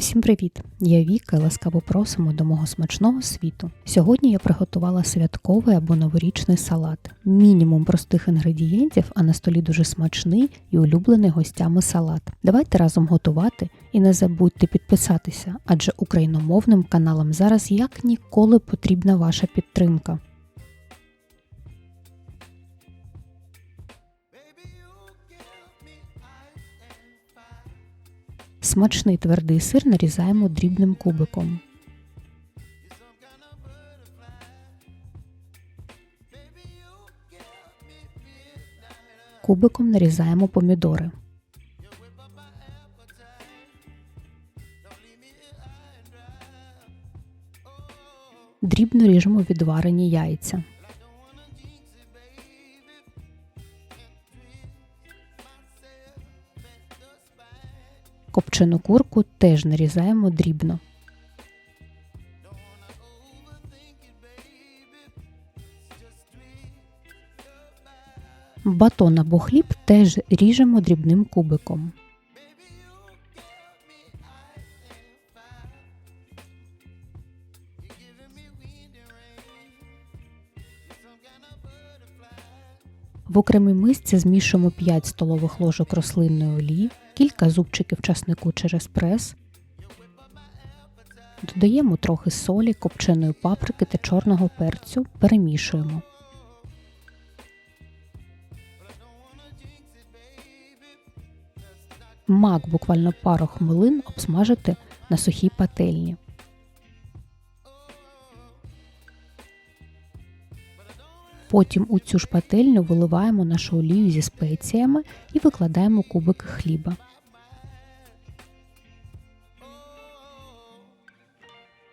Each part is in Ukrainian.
Всім привіт! Я Віка ласкаво просимо до мого смачного світу. Сьогодні я приготувала святковий або новорічний салат. Мінімум простих інгредієнтів, а на столі дуже смачний і улюблений гостями салат. Давайте разом готувати і не забудьте підписатися, адже україномовним каналам зараз як ніколи потрібна ваша підтримка. Смачний твердий сир нарізаємо дрібним кубиком. Кубиком нарізаємо помідори. Дрібно ріжемо відварені яйця. Копчену курку теж нарізаємо дрібно. Батон або хліб теж ріжемо дрібним кубиком. В окремій мисці змішуємо 5 столових ложок рослинної олії, кілька зубчиків часнику через прес. Додаємо трохи солі, копченої паприки та чорного перцю, перемішуємо. Мак буквально пару хвилин обсмажити на сухій пательні. Потім у цю ж пательню виливаємо нашу олію зі спеціями і викладаємо кубики хліба.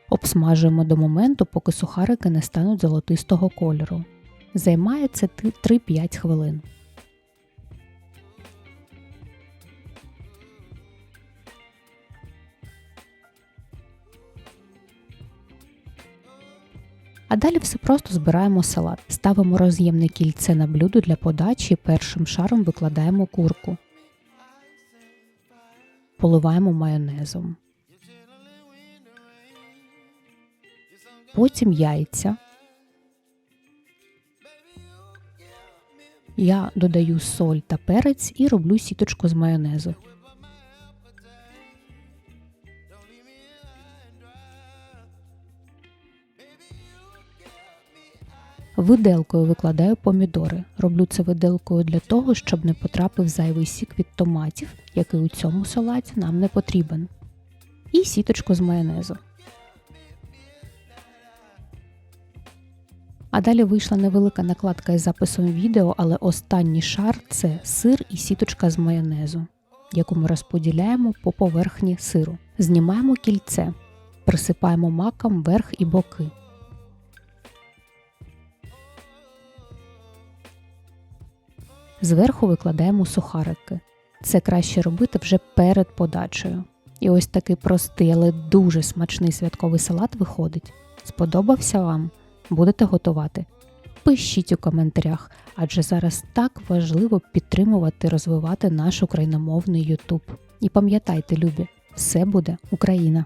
Обсмажуємо до моменту, поки сухарики не стануть золотистого кольору. Займає це 3-5 хвилин. А далі все просто збираємо салат. Ставимо роз'ємне кільце на блюдо для подачі першим шаром викладаємо курку. Поливаємо майонезом. Потім яйця. Я додаю соль та перець і роблю сіточку з майонезу. Виделкою викладаю помідори. Роблю це виделкою для того, щоб не потрапив зайвий сік від томатів, який у цьому салаті нам не потрібен. І сіточку з майонезу. А далі вийшла невелика накладка із записом відео, але останній шар це сир і сіточка з майонезу, яку ми розподіляємо по поверхні сиру. Знімаємо кільце, присипаємо маком верх і боки. Зверху викладаємо сухарики. Це краще робити вже перед подачею. І ось такий простий, але дуже смачний святковий салат виходить. Сподобався вам? Будете готувати? Пишіть у коментарях, адже зараз так важливо підтримувати, розвивати наш україномовний YouTube. І пам'ятайте, любі, все буде Україна!